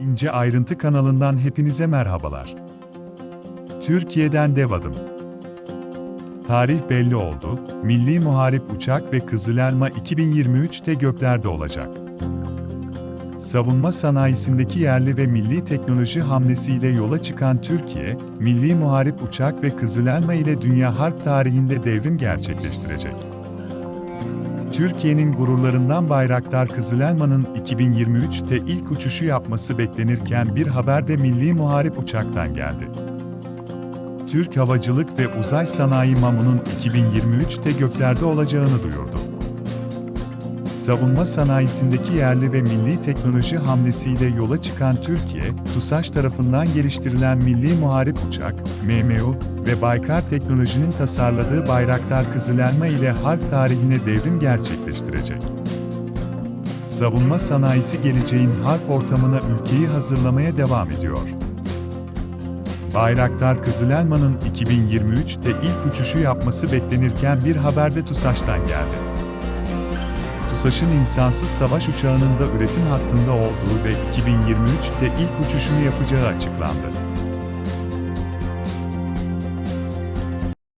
İnce Ayrıntı kanalından hepinize merhabalar. Türkiye'den dev adım. Tarih belli oldu, Milli Muharip Uçak ve Kızıl Elma 2023'te göklerde olacak. Savunma sanayisindeki yerli ve milli teknoloji hamlesiyle yola çıkan Türkiye, Milli Muharip Uçak ve Kızıl Elma ile dünya harp tarihinde devrim gerçekleştirecek. Türkiye'nin gururlarından Bayraktar Kızıl Elma'nın 2023'te ilk uçuşu yapması beklenirken bir haber de Milli Muharip Uçak'tan geldi. Türk Havacılık ve Uzay Sanayi MAMU'nun 2023'te göklerde olacağını duyurdu. Savunma sanayisindeki yerli ve milli teknoloji hamlesiyle yola çıkan Türkiye, TUSAŞ tarafından geliştirilen Milli Muharip Uçak, MMU ve Baykar Teknoloji'nin tasarladığı Bayraktar Kızıl Elma ile harp tarihine devrim gerçekleştirecek. Savunma sanayisi geleceğin harp ortamına ülkeyi hazırlamaya devam ediyor. Bayraktar Kızıl Elma'nın 2023'te ilk uçuşu yapması beklenirken bir haber de TUSAŞ'tan geldi. TUSAŞ'ın insansız savaş uçağının da üretim hattında olduğu ve 2023'te ilk uçuşunu yapacağı açıklandı.